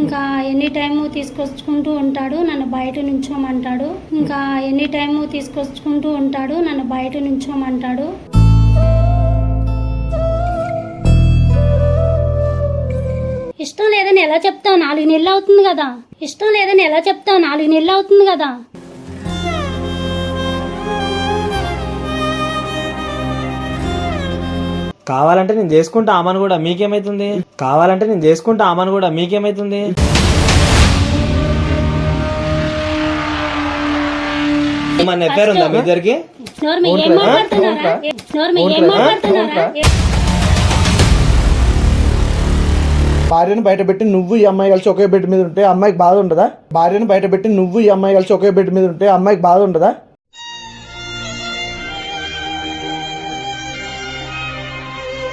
ఇంకా any time తీసుకొచ్చుకుంటూ ఉంటాడు నన్ను బయట నుంచోమంటాడు. ఇంకా ఎనీ టైము తీసుకొచ్చుకుంటూ ఉంటాడు నన్ను బయట నుంచోమంటాడు. ఇష్టం లేదని ఎలా చెప్తావు? నాలుగు నెలలు అవుతుంది కదా. ఇష్టం లేదని ఎలా చెప్తావు? నాలుగు నెలలు అవుతుంది కదా. కావాలంటే నేను చేసుకుంటా ఆమెను కూడా మీకేమైతుంది? కావాలంటే నేను చేసుకుంటా ఆమెను కూడా మీకేమైతుంది? ఏమన్నా ఎఫ్ఐఆర్ ఉందా మీ ఇద్దరికి? నోరు మీ ఏం మాట్లాడుతున్నారా? ఏం భార్యను నువ్వు ఈ అమ్మాయి కలిసి ఒకే బెడ్ మీద ఉంటే అమ్మాయికి బాధ ఉండదా? భార్యను బయట పెట్టి నువ్వు ఈ అమ్మాయి కలిసి ఒకే బెడ్ మీద ఉంటే అమ్మాయికి బాధ ఉండదా?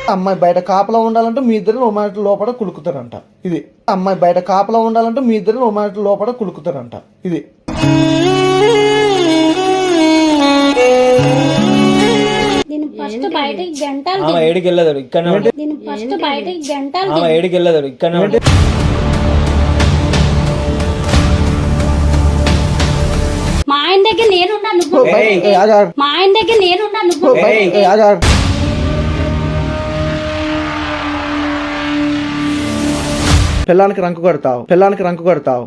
అమ్మాయి బయట కాపలా ఉండాలంటే మీ ఇద్దరు రొమాంటిక్ లోపల కులుకుతారంట. ఇది. అమ్మాయి బయట కాపలా ఉండాలంటే మీ ఇద్దరు రొమాంటిక్ లోపల కులుకుతారంట. ఇది. ఫస్ట్ బయటకి గంటలు ఆమె ఏడికి. దీన్ని ఫస్ట్ బయటకి గంటలు ఆమె ఏడికి వెళ్ళదు ఇక్కడనే ఉండు. మా ఆయన దగ్గర నేనున్నా నువ్వు. ఏయ్. ఏ, ఆగు, ఆగు. మా ఆయన దగ్గర నేనున్నా పిల్లానికి రంకు కొడతావు పిల్లానికి రంకు కొడతావు.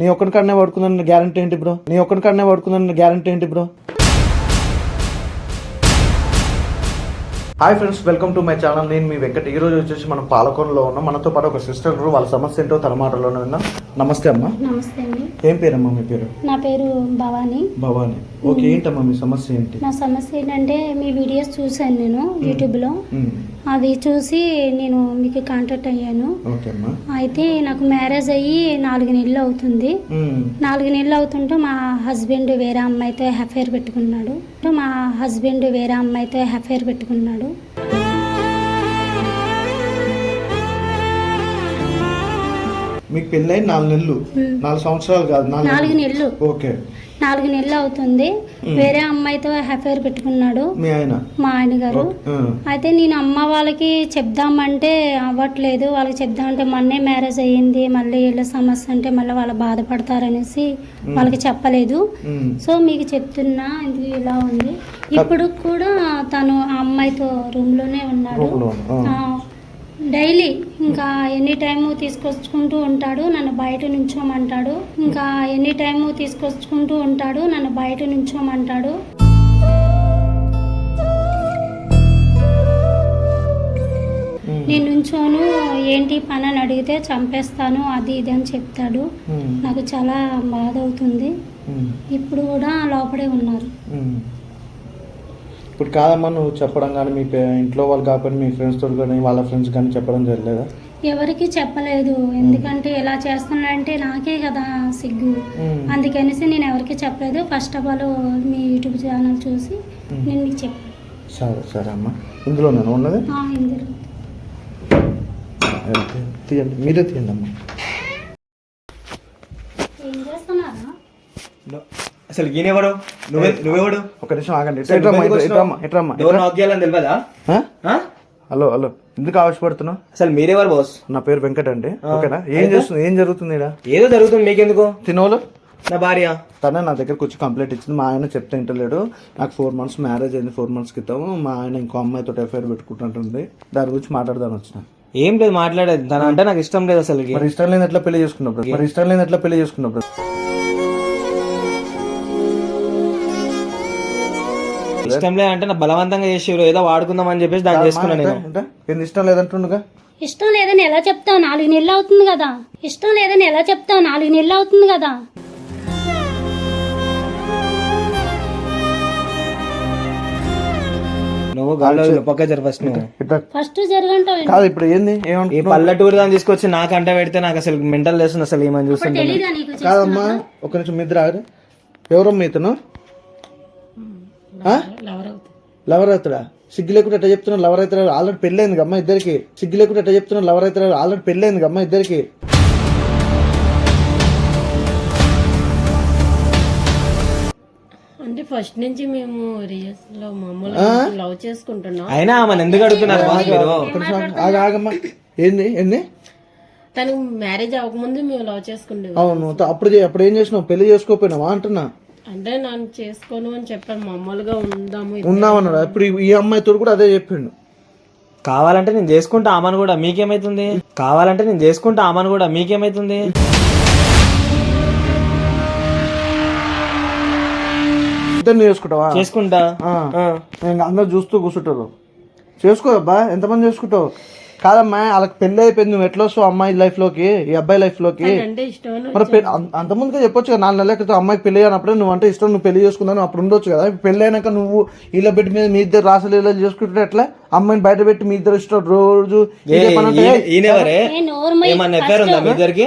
నీ ఒక్కడికన్నా పడుకుందని గ్యారంటీ ఏంటి బ్రో? నీ ఒక్కడికన్నా పడుకుందని గ్యారంటీ ఏంటి bro? Hi friends welcome to my channel నేను మీ వెంకట్. ఈ రోజు వచ్చేసి మనం పాలకొండలో ఉన్నాం. మనతో పాటు ఒక సిస్టర్ వాళ్ళ సమస్య ఏంటో తన మాటలోనే విన్నాం నమస్తే అమ్మా. నమస్తే అండి. ఏం పేరమ్మా మీ పేరు? నా పేరు భవానీ. భవాని. ఓకే ఏంటమ్మా మీ సమస్య ఏంటి? నా సమస్య ఏంటంటే మీ వీడియోస్ చూశాను నేను యూట్యూబ్లో. అది చూసి నేను మీకు కాంటాక్ట్ అయ్యాను. అయితే నాకు మ్యారేజ్ అయ్యి నాలుగు నెలలు అవుతుంది. నాలుగు నెలలు అవుతుంటే మా హస్బెండ్ వేరే అమ్మాయితో అఫైర్ పెట్టుకున్నాడు. మా హస్బెండ్ వేరే అమ్మాయితో అఫైర్ పెట్టుకున్నాడు. Brasil. మీకు పెళ్ళై నాలుగు నెలలు. నాలుగు సంవత్సరాలు కాదు నాలుగు నెలలు. ఓకే. నాలుగు నెలలు అవుతుంది. వేరే అమ్మాయితో అఫైర్ పెట్టుకున్నాడు. మీ ఆయన? మా ఆయన గారు. అయితే నేను అమ్మ వాళ్ళకి చెప్దామంటే అవ్వట్లేదు. వాళ్ళకి చెప్దామంటే మొన్నే మ్యారేజ్ అయ్యింది. మళ్ళీ వీళ్ళ సమస్య అంటే మళ్ళీ వాళ్ళు బాధపడతారనేసి వాళ్ళకి చెప్పలేదు. సో మీకు చెప్తున్నా ఇది ఇలా ఉంది. ఇప్పుడు కూడా తను ఆ అమ్మాయితో రూమ్లోనే ఉన్నాడు. డైలీ ఇంకా ఎనీ టైము తీసుకొచ్చుకుంటూ ఉంటాడు నన్ను బయట నుంచోమంటాడు. ఇంకా ఎనీ టైము తీసుకొచ్చుకుంటూ ఉంటాడు నన్ను బయట నుంచోమంటాడు. నేను నుంచోను ఏంటి పని అని అడిగితే చంపేస్తాను అది ఇది అని చెప్తాడు. నాకు చాలా బాధ అవుతుంది. ఇప్పుడు కూడా లోపడే ఉన్నారు. ఇప్పుడు కాదమ్మా నువ్వు చెప్పడం కానీ మీ ఇంట్లో వాళ్ళు కాకపోయినా మీ ఫ్రెండ్స్ తోటి కానీ వాళ్ళ ఫ్రెండ్స్ కానీ చెప్పడం జరగలేదా? ఎవరికి చెప్పలేదు. ఎందుకంటే ఇలా చేస్తున్నాడంటే నాకే కదా సిగ్గు. అందుకనేసి నేను ఎవరికి చెప్పలేదు. ఫస్ట్ ఆఫ్ ఆల్ మీ యూట్యూబ్ ఛానల్ చూసి నేను మీకు చెప్పాను. సరే సరే అమ్మా. ఇందులో నేను ఉన్నది ఇందులో. తీయండి. మీరే తీయండి అమ్మా. ఏం చేస్తున్నారా? అసలు ఈయనెవడు నువ్వే నువ్వెవడు? ఒక నిమిషం ఆగండి. ఎట్రమ్మా నాక్ చేయాలని తెలియదా? Hello hello. ఎందుకు ఆవేశపడుతున్నావు? అసలు మీరెవరు బాస్ నా పేరు వెంకట్ అండి. ఓకేనా? ఏం చేస్తుంది? ఏం జరుగుతుంది ఇక్కడ ఏదో జరుగుతుంది మీకెందుకు? తినోలు? నా భార్య. తనే నా దగ్గరకు వచ్చి కంప్లైంట్ ఇచ్చింది. మా ఆయన చెప్తే ఇంటలేడు నాకు ఫోర్ మంత్స్ మ్యారేజ్ అయింది ఫోర్ మంత్స్ క్రితం. మా ఆయన ఇంకో అమ్మాయితో ఎఫ్ఐఆర్ పెట్టుకుంటుంటుంది. దాని గురించి మాట్లాడదాని వచ్చిన. ఏం లేదు మాట్లాడేది. తన అంటే నాకు ఇష్టం లేదు అసలు మరి ఇష్టం లేని ఎట్లా పెళ్ళి చేసుకున్నప్పుడు మరి ఇష్టం లేని ఎట్లా పెళ్ళి చేసుకున్నప్పుడు ఇష్టం లేదంటే నా బలవంతంగా చేసేవారు ఏదో వాడుకుందాం అని చెప్పేసి దాన్ని చేసుకున్నాను నేను. ఏంది ఇష్టం లేదంటుండగా? ఇష్టం లేదని ఎలా చెప్తావు? నాలుగు నెలలు అవుతుంది కదా. ఇష్టం లేదని ఎలా చెప్తావు? నాలుగు నెలలు అవుతుంది కదా. నువ్వు గాల్లో పక్క జర ఫస్ట్ ఫస్ట్ జరగంటావు కాదు ఇప్పుడు ఏంది? ఈ పల్లెటూరు దాన్ని తీసుకొచ్చి నాకు అంట పెడితే నాకు అసలు మెంటల్ లేస్తుంది అసలు ఏమని నీకు కాదమ్మా ఒక నిమిషం మీ ఇద్దరు ఆగరు ఎవరమ్మా ఇతను? లవర్ అవుతాడా సిగ్గు లేకుండా ఎట్లా చెప్తున్నా లవర్ అవుతాడు ఆల్రెడీ పెళ్ళైంది అమ్మ ఇద్దరికి. సిగ్గు లేకుండా ఎట్లా చెప్తున్నా లవర్ అవుతాడు ఆల్రెడీ పెళ్ళైంది అమ్మ ఇద్దరికి. అంటే ఫస్ట్ నుంచి మేము రియల్స్లో మామూలుగా లవ్ చేసుకుంటున్నాం. అయినా ఆమెను ఎందుకు అడుగుతున్నారు బాస్ మీరు? ఆగు, ఆగమ్మా. ఏంది? ఏంది? తనకు మ్యారేజ్ అవ్వకముందు మేము లవ్ చేసుకుంటే అవును అప్పుడు అప్పుడు ఏం చేసినావు? పెళ్ళి చేసుకోపోయినావా అంటున్నా. అంటే నన్ను చేసుకోను అని చెప్పాను మామూలుగా ఉందాము ఉన్నావన్నాడు ఇప్పుడు ఈ- ఈ అమ్మాయితో కూడా అదే చెప్పిండు. కావాలంటే నేను చేసుకుంటా ఆమెను కూడా. మీకేమైతుంది? కావాలంటే నేను చేసుకుంటా ఆమెను కూడా. మీకేమైతుంది? ఇద్దరు చేసుకుంటావా? చేసుకుంటా. ఆ. ఇంకా అందరు చూస్తూ కూర్చుంటారు. చేసుకో అబ్బా. ఎంతమంది చేసుకుంటావు? కాదమ్మా వాళ్ళకి పెళ్ళి అయిపోయింది. నువ్వు ఎట్లా వస్తావు అమ్మాయి లైఫ్లోకి ఈ అబ్బాయి లైఫ్లోకి అంటే ఇష్టం అని మరి అంత- అంతకుముందుగా చెప్పొచ్చు కదా నాలుగు నెలల క్రితం అమ్మాయికి పెళ్ళి అయినప్పుడే నువ్వు అంటే ఇష్టం నువ్వు పెళ్ళి చేసుకుందాను అప్పుడు ఉండొచ్చు కదా. పెళ్ళి అయినాక నువ్వు ఇలా పెట్టి మీద మీ ఇద్దరు రాసలీల చేసుకుంటే ఎట్లా? అమ్మాయిని బయట పెట్టి మీ ఇద్దరు ఇష్టం రోజు. ఏమన్నా ఇద్దరికి?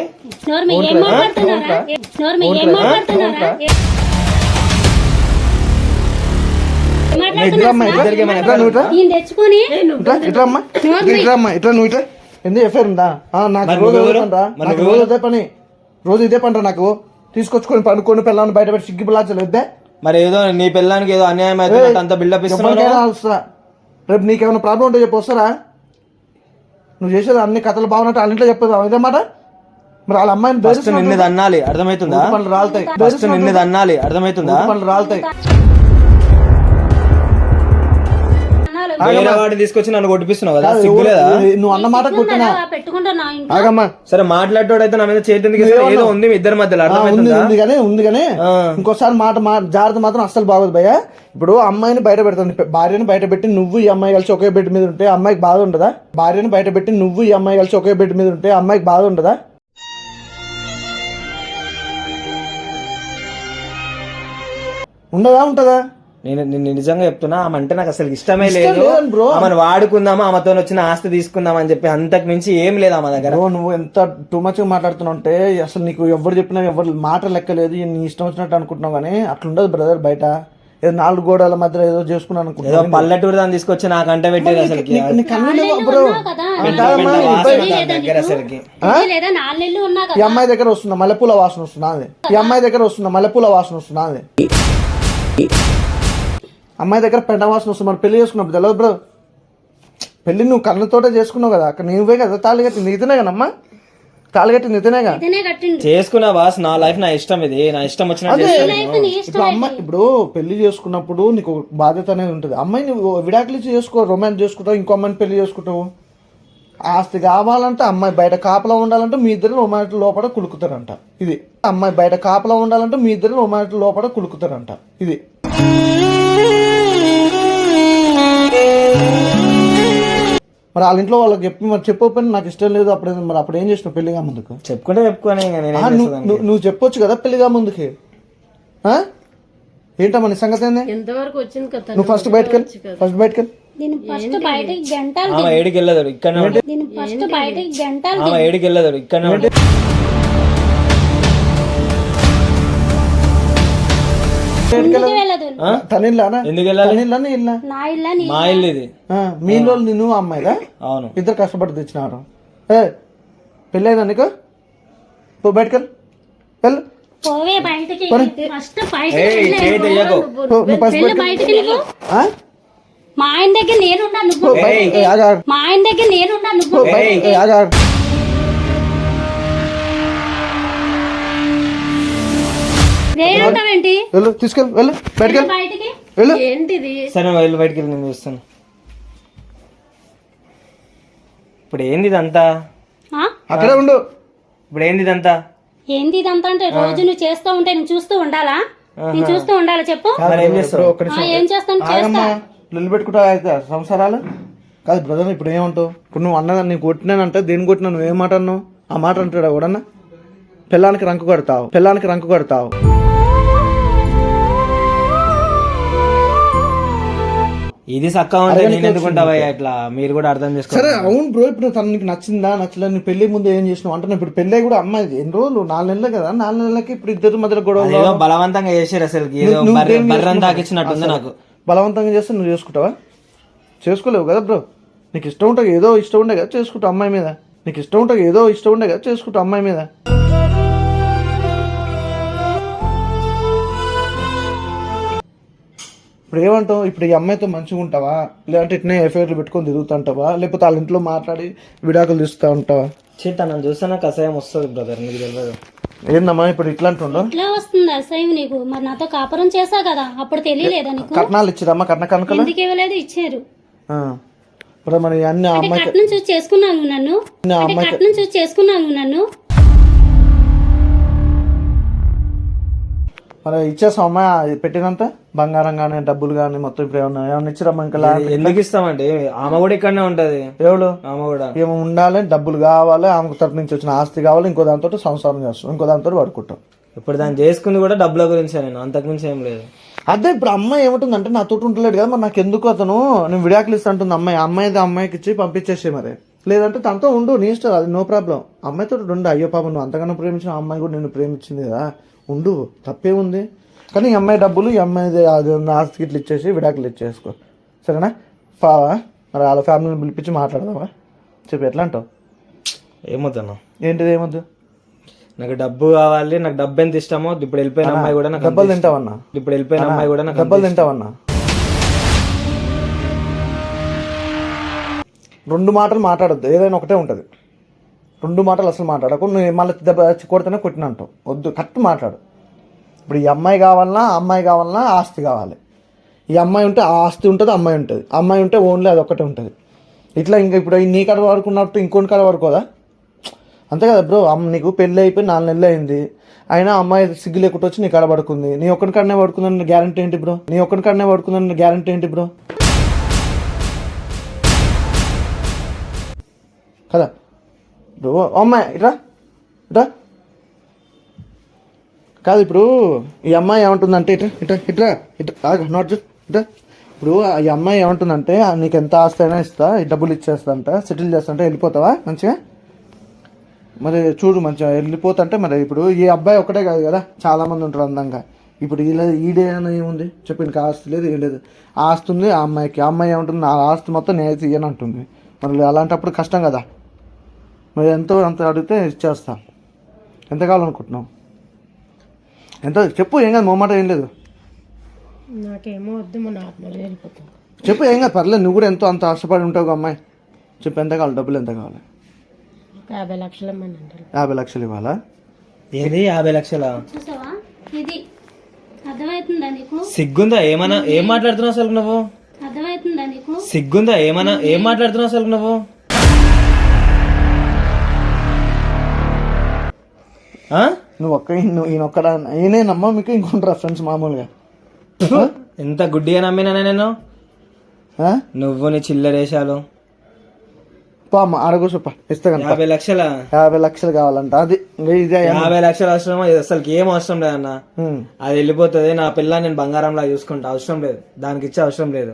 తెచ్చుకొని ఇట్లా ఇట్లా? అమ్మా ఇట్లా ఇట్లా అమ్మా ఇట్లా నువ్వు ఇట్లా ఎందుకు ఎఫ్ఐఆర్ ఉందా? ఆ, నాకు రోజు నాకు? రోజు అదే పని. రోజు ఇదే పని రా నాకు? తీసుకొచ్చుకొని పనుకొని పిల్లల్ని బయట పెట్టి సిగ్గు పిల్లాచలు వద్దే? మరి ఏదో నీ పిల్లానికి ఏదో అన్యాయం అవుతున్నట్టు అంత బిల్డప్ వస్తా రేపు నీకేమైనా ప్రాబ్లం ఉంటే చెప్పు వస్తారా? నువ్వు చేసేది అన్ని కథలు బాగున్నట్టు వాళ్ళ ఇంట్లో చెప్పదు ఇదే మాట? మరి వాళ్ళ అమ్మాయిని ఫస్ట్ నిన్ను దన్నాలి అర్థమవుతుందా? రాలుతాయి. ఫస్ట్ నిన్ను దన్నాలి అర్థమవుతుందా? రాలుతాయి. వేరే వాడిని తీసుకొచ్చి నన్ను కొట్టిపిస్తున్నావు కదా? సిగ్గులేదా ఎవరు- నువ్వు అన్న మాట కొట్టినా అలా పెట్టుకుంటా నా ఇంట్లో ఆగమ్మా. సరే మాట్లాడేటోడు అయితే నా మీద చేతికి ఏదో ఉంది మీ ఇద్దరి మధ్యలో ఉంది కానీ ఉంది కానీ. ఇంకోసారి మాట మా జాగ్రత్త మాత్రం అస్సలు బాగోదు భయ్య. ఇప్పుడు అమ్మాయిని బయట పెడతాను. భార్యని బయట పెట్టి నువ్వు ఈ అమ్మాయి కలిసి ఒకే బెడ్ మీద ఉంటే అమ్మాయికి బాధ ఉండదా? భార్యని బయట పెట్టి నువ్వు ఈ అమ్మాయి కలిసి ఒకే బెడ్ మీద ఉంటే అమ్మాయికి బాధ ఉండదా? ఉండదా ఉంటదా? నేను నేను నిజంగా చెప్తున్నా ఆమె అంటే నాకు అసలు ఇష్టమే ఇష్టం లేదు. బ్రో. ఆమెను వాడుకుందామా ఆమెతో వచ్చిన ఆస్తి తీసుకుందాం అని చెప్పి అంతకు మించి ఏం లేదు ఆమె దగ్గర. బ్రో నువ్వు ఎంత టూ మచ్ మాట్లాడుతున్నావు అంటే అసలు నీకు ఎవరు చెప్పినా ఎవరు మాట లెక్క లేదు నీ ఇష్టం వచ్చినట్టు అనుకుంటున్నావు కానీ అట్లుండదు బ్రదర్ బయట. ఏదో నాలుగు గోడల మధ్యలో ఏదో చేసుకున్నాను ఏదో అనుకుంటున్నావు పల్లెటూరు దాన్ని తీసుకొచ్చి నాకు అంట పెట్టేది అంటావమ్మా, ఈ అమ్మాయి దగ్గర వస్తుందా మల్లెపూల వాసన వస్తుందా అది ఈ అమ్మాయి దగ్గర వస్తుందా మల్లెపూల వాసన వస్తుందా అది అమ్మాయి దగ్గర పెండ వాసన వస్తుంది. మరి పెళ్ళి చేసుకున్నప్పుడు తెలియదు బ్రో పెళ్ళి నువ్వు కళ్ళతోటే చేసుకున్నావు కదా అక్కడ నువ్వే కదా తాళి కట్టింది. ఇతనే కదమ్మా? తాళి కట్టింది ఇతనేగా ఇదనే కట్టిండు చేసుకున్నా బాస్ నా లైఫ్ నా ఇష్టం ఇది. నా ఇష్టం వచ్చినట్టు అదే చేస్తాను. లైఫ్ నీ ఇష్టం ఇప్పుడు అమ్మాయి ఇప్పుడు పెళ్ళి చేసుకున్నప్పుడు నీకు బాధ్యత అనేది ఉంటుంది. అమ్మాయి నువ్వు విడాకులు ఇచ్చి చేసుకో రొమాన్స్ చేసుకుంటావు ఇంకో అమ్మాయిని పెళ్ళి చేసుకుంటావు. ఆస్తి కావాలంటే అమ్మాయి బయట కాపలా ఉండాలంటే మీ ఇద్దరు రొమాన్స్ లోపల కులుకుతారంట. ఇది. అమ్మాయి బయట కాపలా ఉండాలంటే మీ ఇద్దరు రొమాన్స్ లోపల కులుకుతారంట. ఇది. మరి వాళ్ళ ఇంట్లో వాళ్ళకి చెప్పి మరి చెప్పకపోయినా నాకు ఇష్టం లేదు అప్పుడు మరి అప్పుడు ఏం చేసినావు పెళ్ళిగా ముందుకు? చెప్పుకుంటే చెప్పుకొని ఇంకా నేనేం ఆ, నువ్వు చెప్పొచ్చు కదా పెళ్ళిగా ముందుకి. ఆ? ఏంటమ్మా నీ సంగతి ఏంది? ఎంతవరకు వచ్చింది కదా నువ్వు ఫస్ట్ బయటకు ఫస్ట్ బయటకు దీని ఫస్ట్ బయటకి గంటలు ఆమె ఏడికి వెళ్ళదు ఇక్కడనే ఉంటే దీని ఫస్ట్ బయటకి గంటలు ఆమె ఏడికి వెళ్ళదు ఇక్కడనే ఉంటే ముందుకు వెళ్ళదు. తనిల్లానా ఎందుకు వెళ్ళాలి? తనిల్లానా ఇల్లా? నా ఇల్ల నీ మా ఇల్లు. ఇది ఆ, మీ వాళ్ళు నిన్ను అమ్మాయిదా అవును. ఇద్దరు కష్టపడి తెచ్చినారు. ఏ పెళ్ళైనా నీకు? పో బయటకెళ్ళి వెళ్ళు. పోవే బయటకి. ఫస్ట్ బయటకి నువ్వు. నువ్వు? మా ఆయన దగ్గర నేనున్నా నువ్వు. మా ఆయన దగ్గర నేనున్నా నువ్వు. వెళ్ళు. తీసుకెళ్ళి వెళ్ళు బయటికి వెళ్ళు ఏంటిది? సరే వెళ్ళి బయటికి వెళ్ళి నేను చూస్తాను. ఇప్పుడు ఏంది ఇదంతా? ఆ? అక్కడే ఉండు. ఇప్పుడు ఏంది ఇదంతా? ఏంది ఇదంతా అంటే రోజు నువ్వు చేస్తూ ఉంటే నేను చూస్తూ ఉండాలా? నేను చూస్తూ ఉండాలా చెప్పు? మరి ఏం చేస్తావు? బ్రో, ఒక్క ఆ, నిమిషం ఏం చేస్తాను ఆగమ్మా లొల్లి పెట్టుకుంటా సంసారాలు? కాదు బ్రదర్ ఇప్పుడు ఏమంటావు? ఇప్పుడు నువ్వు అన్నదా నీకు కొట్టినానంటే దేని కొట్టినా నువ్వు ఏం మాట అన్నావు? ఆ మాట అంటాడు ఎవడన్నా? పిల్లానికి రంకు కొడతావు పిల్లానికి రంకు కొడతావు. ఇది సక్క ఉంటే నేను ఎందుకుంటావయ్యా ఇట్లా? మీరు కూడా అర్థం చేసుకో సరే అవును బ్రో ఇప్పుడు తను నీకు నచ్చిందా నచ్చలేదు పెళ్ళి ముందు ఏం చేసినావు అంటే ఇప్పుడు పెళ్ళి కూడా అమ్మాయి ఎన్ని రోజులు? నాలుగు నెలలు కదా. నాలుగు నెలలకి ఇప్పుడు ఇద్దరు మధ్యలో గొడవ ఏదో బలవంతంగా చేసారు అసలు. ఏదో బర్రె తాకిచ్చినట్టుంది నాకు. బలవంతంగా చేస్తే నువ్వు చేసుకుంటావా? చేసుకోలేవు కదా బ్రో. నీకు ఇష్టం ఉంటే ఏదో ఇష్టం ఉండే కదా చేసుకుంటావు అమ్మాయి మీద. నీకు ఇష్టం ఉంటే ఏదో ఇష్టం ఉండే కదా చేసుకుంటావు అమ్మాయి మీద. ఇప్పుడు ఏమంటావు? ఇప్పుడు ఈ అమ్మాయితో మంచిగా ఉంటావా? లేదంటే ఇట్నే ఎఫ్ఐఆర్లు పెట్టుకొని తిరుగుతుంటావా? లేకపోతే వాళ్ళ ఇంట్లో మాట్లాడి విడాకులు తీస్తూ ఉంటావా? చిట్ట నన్ను చూస్తే నాకు అసహ్యం వస్తుంది బ్రదర్ నీకు తెలియదు. ఏందమ్మా ఇప్పుడు ఇట్లా అంటుండో ఎట్లా వస్తుంది అసహ్యం నీకు? మరి నాతో కాపురం చేసా కదా? అప్పుడు తెలియలేదా నీకు? కట్నాలు ఇచ్చిరమ్మా కట్న కనుకలు? ఎందుకు ఇవ్వలేదు? ఇచ్చారు. ఇప్పుడు మరి అన్ని ఆ అంటే అమ్మాయికి కట్నం చూసి చేసుకున్నావు నువ్వు నన్ను? నా అంటే అమ్మాయికి కట్నం చూసి చేసుకున్నావు నువ్వు నన్ను? మరి ఇచ్చేసాం అమ్మాయి? పెట్టినంత? బంగారం కానీ డబ్బులు కానీ మొత్తం ఇప్పుడు ఏమన్నా ఏమన్నా ఇచ్చిరమ్మా ఇంకా ఎందుకు ఇస్తామండి? ఆమె కూడా ఇక్కడనే ఉంటది. ఎవడు? ఆమె కూడా. ఏమో ఉండాలి డబ్బులు కావాలి ఆమెకు తరపు నుంచి వచ్చిన ఆస్తి కావాలి ఇంకో దాంతో సంసారం చేస్తాం ఇంకో దాంతో పడుకుంటాం. ఇప్పుడు దాన్ని చేసుకుంది కూడా డబ్బుల గురించే నేను అంతకుమించి ఏం లేదు. అదే ఇప్పుడు అమ్మాయి ఏమంటుందంటే నాతో ఉంటలేడు కదా మరి నాకు ఎందుకు అతను? నేను విడాకులు ఇస్తా అంటుంది అమ్మాయి. అమ్మాయిది అమ్మాయికి ఇచ్చి పంపించేసే మరి. లేదంటే తనతో ఉండు నీ ఇష్టం అది నో ప్రాబ్లం. అమ్మాయితో ఉండు. అయ్యో పాపం నువ్వు అంతగానో ప్రేమించిన అమ్మాయి కూడా నేను ప్రేమించింది కదా. ఉండు తప్పే ఉంది. కానీ ఈ అమ్మాయి డబ్బులు ఈ అమ్మాయి ఆస్తికి ఇట్లా ఇచ్చేసి విడాకులు ఇచ్చేసుకో. సరేనా? పావా? మరి వాళ్ళ ఫ్యామిలీని పిలిపించి మాట్లాడదావా చెప్పు ఎట్లా అంటావు? ఏమొద్దన్నా? ఏంటిది ఏమొద్దు? నాకు డబ్బు కావాలి నాకు డబ్బు ఎంత ఇష్టమో ఇప్పుడు వెళ్ళిపోయిన అమ్మాయి కూడా నాకు డబ్బులు. తింటావన్నా? ఇప్పుడు వెళ్ళిపోయిన అమ్మాయి కూడా నాకు డబ్బులు తింటావన్నా? రెండు మాటలు మాట్లాడొద్దు. ఏదైనా ఒకటే ఉంటుంది. రెండు మాటలు అసలు మాట్లాడకు. నువ్వు మళ్ళీ దెబ్బ కొడితేనే కొట్టిన అంటావు వద్దు కరెక్ట్ మాట్లాడు. ఇప్పుడు ఈ అమ్మాయి కావాలన్నా అమ్మాయి కావాలన్నా ఆస్తి కావాలి. ఈ అమ్మాయి ఉంటే ఆ ఆస్తి ఉంటుంది అమ్మాయి ఉంటుంది. అమ్మాయి ఉంటే ఓన్లీ అది ఒక్కటే ఉంటుంది. ఇట్లా ఇంకా ఇప్పుడు నీ కాడ వాడుకున్నట్టు ఇంకోటి కాడ వాడుకోదా అంతే కదా బ్రో అమ్మ నీకు పెళ్ళి అయిపోయి నాలుగు నెలలు అయింది. అయినా అమ్మాయి సిగ్గు లేకుండా వచ్చి నీ కాడ పడుకుంది. నీ ఒక్కడి కాడనే పడుకుందని గ్యారంటీ ఏంటి బ్రో? నీ ఒక్కడి కాడనే పడుకుందని గ్యారంటీ ఏంటి బ్రో? కదా? బ్రో అమ్మాయి ఇట్రా ఇట్రా. కాదు ఇప్పుడు ఈ అమ్మాయి ఏమంటుందంటే ఇట్రా ఇట్రా ఇట్రా ఇట్రా నాట్ జస్ట్ ఇట్రా ఇప్పుడు ఈ అమ్మాయి ఏమంటుందంటే నీకు ఎంత ఆస్తి అయినా ఇస్తా డబ్బులు ఇచ్చేస్తా సెటిల్ చేస్తా అంటే వెళ్ళిపోతావా? మంచిగా? మరి చూడు మంచిగా వెళ్ళిపోతుంటే మరి ఇప్పుడు ఈ అబ్బాయి ఒకటే కాదు కదా చాలామంది ఉంటారు అందంగా. ఇప్పుడు ఇలా ఈడే అని ఏముంది? చెప్పు ఇంకా ఆస్తి లేదు ఏం లేదు. ఆస్తి ఉంది ఆ అమ్మాయికి. ఆ అమ్మాయి ఏమంటుంది? నా ఆస్తి మొత్తం నేను ఇయ్యను అంటుంది. మరి అలాంటప్పుడు కష్టం కదా. మరి ఎంతో అంత అడిగితే ఇచ్చేస్తా. ఎంత కావాలనుకుంటున్నావు ఎంత? చెప్పు ఏం కాదు మొమ్మాట ఏం లేదు. నాకేమో వద్దు మా నార్మల్గా వెళ్ళిపోతాం చెప్పు ఏం కాదు పర్లేదు నువ్వు కూడా ఎంతో అంత ఆశపడి ఉంటావు అమ్మాయి. చెప్పు ఎంత కావాలి డబ్బులు ఎంత కావాలి? యాభై లక్షలు ఇమ్మని అంటారు. యాభై లక్షలు ఇవ్వాలా? ఏంది యాభై లక్షల? చూసావా? ఇది అర్థమవుతుందా నీకు? సిగ్గుందా? ఏమన్నా ఏం మాట్లాడుతున్నావు అసలు నువ్వు? అర్థమవుతుందా నీకు? సిగ్గుందా? ఏమన్నా ఏం మాట్లాడుతున్నావు అసలు నువ్వు? నువ్వు ఒక్క నువ్వు ఈయన ఒక్కడ? ఈయనేనమ్మా మీకు ఇంకొంటారా ఫ్రెండ్స్ మామూలుగా. ఎంత గుడ్డిగా నమ్మినా నేను? నువ్వు నీ చిల్లరేషాలు పా అమ్మ ఆడగూసప్ప ఇస్తా కనుక యాభై లక్షల? యాభై లక్షలు కావాలంట అది ఇదే యాభై లక్షలు అవసరమా ఇది అసలు ఏం అవసరం లేదన్నా అది వెళ్ళిపోతుంది నా పిల్ల నేను బంగారంలా చూసుకుంటా అవసరం లేదు. దానికి ఇచ్చే అవసరం లేదు.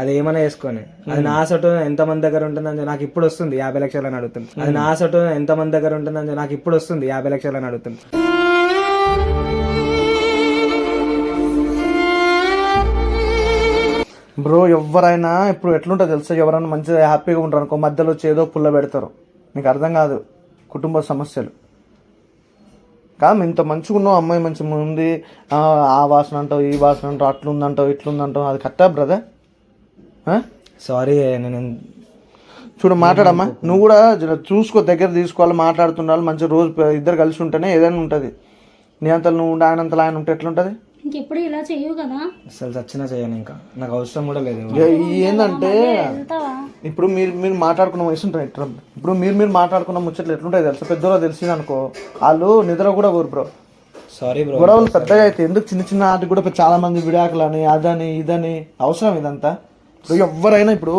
అది ఏమైనా వేసుకొని. అది నా సొట్టు ఎంత మంది దగ్గర ఉంటుందని నాకు ఇప్పుడు వస్తుంది యాభై లక్షలు అని అడుగుతుంది. అది నా సొట్టు ఎంత మంది దగ్గర ఉంటుందని నాకు ఇప్పుడు వస్తుంది యాభై లక్షలు అని అడుగుతుంది. బ్రో ఎవరైనా ఇప్పుడు ఎట్లుంటుందో తెలుసా? ఎవరైనా మంచిగా హ్యాపీగా ఉంటారు అనుకో మధ్యలో వచ్చి ఏదో పుల్ల పెడతారు. మీకు అర్థం కాదు. కుటుంబ సమస్యలు. కాదు ఇంత మంచిగా ఉన్నావు అమ్మాయి మంచిగా ఉంది ఆ, వాసన అంటావు ఈ వాసన అంటావు అట్లుందంటావు ఇట్లుందంటావు అది కరెక్టా బ్రదర్? సారీ నేను చూడు మాట్లాడమ్మా. నువ్వు కూడా చూసుకో దగ్గర తీసుకోవాలి మాట్లాడుతుండాలి మంచిగా రోజు ఇద్దరు కలిసి ఉంటేనే ఏదైనా ఉంటుంది. నీ అంతలు నువ్వు ఉంటే ఆయన అంతలు ఆయన ఉంటే ఎట్లుంటుంది? ఇంకెప్పుడు ఇలా చెయ్యవు కదా. అసలు చచ్చినా చేయను ఇంకా. నాకు అవసరం కూడా లేదు. ఏంటంటే ఇప్పుడు మీరు మీరు మాట్లాడుకున్న వయసు ఉంటుంది ఎట్లా ఇప్పుడు మీరు మీరు మాట్లాడుకున్న ముచ్చట్లు ఎట్లుంటాయి తెలుసా? పెద్దలో తెలిసింది అనుకో వాళ్ళు నిద్ర కూడా కోరు బ్రో. సారీ బ్రో గొడవలు పెద్దగా అయితే ఎందుకు చిన్న చిన్న ఆటకి కూడా చాలా మంది విడాకులని అదని ఇదని అవసరం ఇదంతా? ఇప్పుడు ఎవరైనా ఇప్పుడు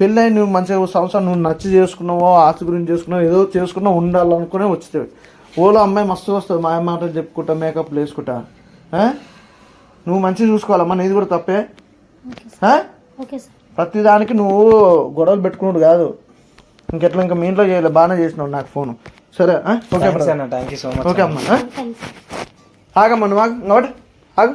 పెళ్ళై నువ్వు మంచిగా సంవత్సరం నువ్వు నచ్చి చేసుకున్నావో ఆస్తి గురించి చేసుకున్నావు ఏదో చేసుకున్నావు ఉండాలనుకునే వచ్చేవి ఓలో అమ్మాయి మస్తు వస్తుంది మా మాటలు చెప్పుకుంటా మేకప్ వేసుకుంటా? నువ్వు మంచిగా చూసుకోవాలమ్మా నీది కూడా తప్పే. ఆ? Okay sir. ప్రతిదానికి నువ్వు గొడవలు పెట్టుకున్నాడు కాదు. ఇంకెట్లా ఇంకా మీ ఇంట్లో చేయలేదు బాగానే చేసినావు నాకు ఫోన్. సరే? ఓకే థ్యాంక్స్ అన్న thank you so much okay అమ్మా ఆగమ్మా నువ్వు ఆగు ఇంకోటి ఆగు.